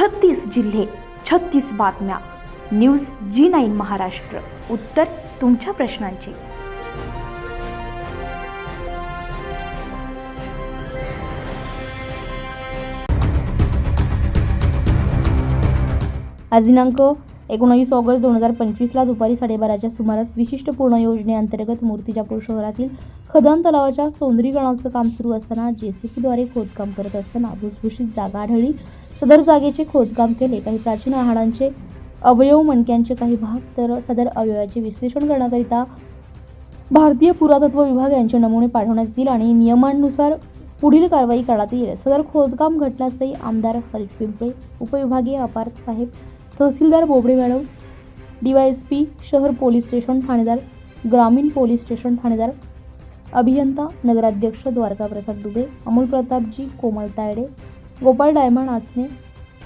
छत्तीस जिल्हे छत्तीस बातम्या. News G nine Maharashtra. उत्तर तुमच्या प्रश्नांची. आज दिनांक एकोणावीस ऑगस्ट दोन हजार पंचवीसला दुपारी साडेबाराच्या सुमारास विशिष्ट पूर्ण योजनेअंतर्गत मूर्तिजापूर शहरातील खदान तलावाच्या सौंदर्यीकरणाचं काम सुरू असताना जेसीपीद्वारे खोदकाम करत असताना भुसभुशीत जागा आढळली. सदर जागेचे खोदकाम केले. काही प्राचीन हाडांचे अवयव मणक्यांचे काही भाग तर सदर अवयवाचे विश्लेषण करण्याकरिता भारतीय पुरातत्व विभाग यांचे नमुने पाठवण्यात येतील आणि नियमांनुसार पुढील कारवाई करण्यात येईल. सदर खोदकाम घटनास्थळी आमदार हरीश पिंपळे उपविभागीय अपार साहेब तहसीलदार बोबडे मॅडम डीवायएसपी शहर पोलीस स्टेशन ठाणेदार ग्रामीण पोलीस स्टेशन ठाणेदार अभियंता नगराध्यक्ष द्वारका प्रसाद दुबे अमोल प्रतापजी कोमल तायडे गोपाळ डायमंड आचने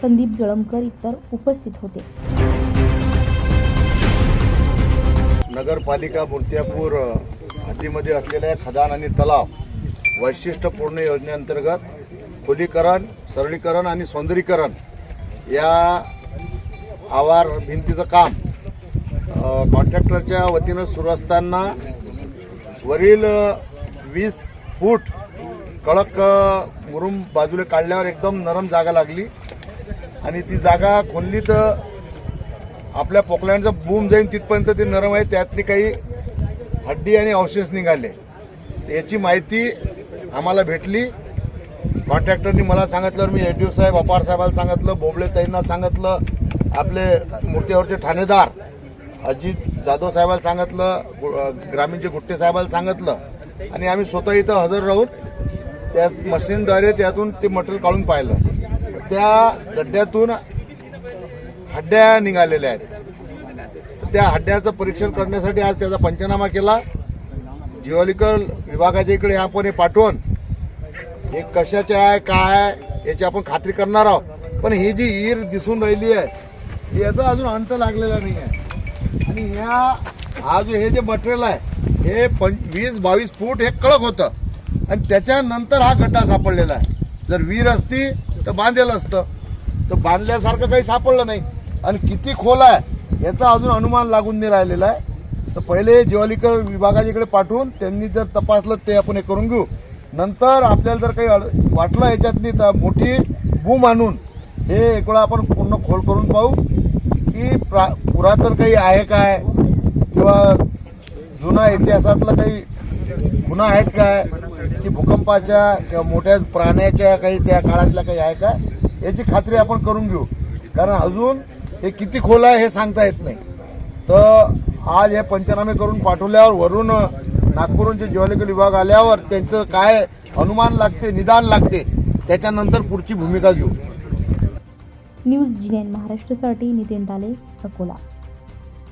संदीप जळमकर इतर उपस्थित होते. नगरपालिका मूर्त्यापूर हद्दीमध्ये असलेल्या खदान आणि तलाव वैशिष्ट्यपूर्ण योजनेअंतर्गत खोलीकरण सरळीकरण आणि सौंदर्यीकरण या आवार भिंतीचं काम कॉन्ट्रॅक्टरच्या वतीनं सुरू असताना वरील वीस फूट कडक मुरुम बाजूला काढल्यावर एकदम नरम जागा लागली. आणि ती जागा खोलली तर आपल्या पोकलँडचा बूम जाईन तिथपर्यंत ते नरम आहे. त्यातली काही हड्डी आणि अवशेष निघाले. याची माहिती आम्हाला भेटली. कॉन्ट्रॅक्टरनी मला सांगितलं मी एडीओ साहेब अपार साहेबाला सांगितलं बोबळे ताईंना सांगितलं आपले मूर्तीवरचे ठाणेदार अजित जाधव साहेबाला सांगितलं ग्रामीणचे गुट्टे साहेबाला सांगितलं. आणि आम्ही स्वतः इथं हजर राहून त्या मशीनद्वारे त्यातून ते मटेरियल काढून पाहिलं. त्या गड्ड्यातून हड्ड्या निघालेल्या आहेत. त्या हड्ड्याचं परीक्षण करण्यासाठी आज त्याचा पंचनामा केला. जिओलिकल विभागाच्या इकडे आपण हे पाठवून हे कशाचे आहे काय आहे याची आपण खात्री करणार आहोत. पण ही जी ईर दिसून राहिली आहे याचा अजून अंत लागलेला नाही आहे. आणि ह्या हा जो हे जे मटेरियल आहे हे पं वीस बावीस फूट हे कडक होतं. आणि त्याच्यानंतर हा गड्डा सापडलेला आहे. जर वीर असती तर बांधेल असतं. तर बांधल्यासारखं काही सापडलं नाही. आणि किती खोल आहे याचा अजून अनुमान लागून नाही राहिलेला आहे. तर पहिले जिवालीकर विभागाच्याकडे पाठवून त्यांनी जर तपासलं ते आपण हे करून घेऊ. नंतर आपल्याला जर काही अड- वाटलं याच्यातनी तर मोठी बूम आणून हे एक वेळा आपण पूर्ण खोल करून पाहू. की प्रा पुरातन काही आहे काय? किंवा जुना इतिहासातलं काही गुन्हा आहेत काय? की भूकंपाच्या किंवा मोठ्या प्राण्याच्या काही त्या काळातल्या काही आहे का याची खात्री आपण करून घेऊ. कारण अजून हे किती खोल आहे हे सांगता येत नाही. तर आज हे पंचनामे करून पाठवल्यावर वरून नागपूरहून जे जिओलॉजिकल विभाग आल्यावर त्यांचं काय अनुमान लागते निदान लागते त्याच्यानंतर पुढची भूमिका घेऊ. न्यूज जी महाराष्ट्रासाठी नितीन डाले अकोला.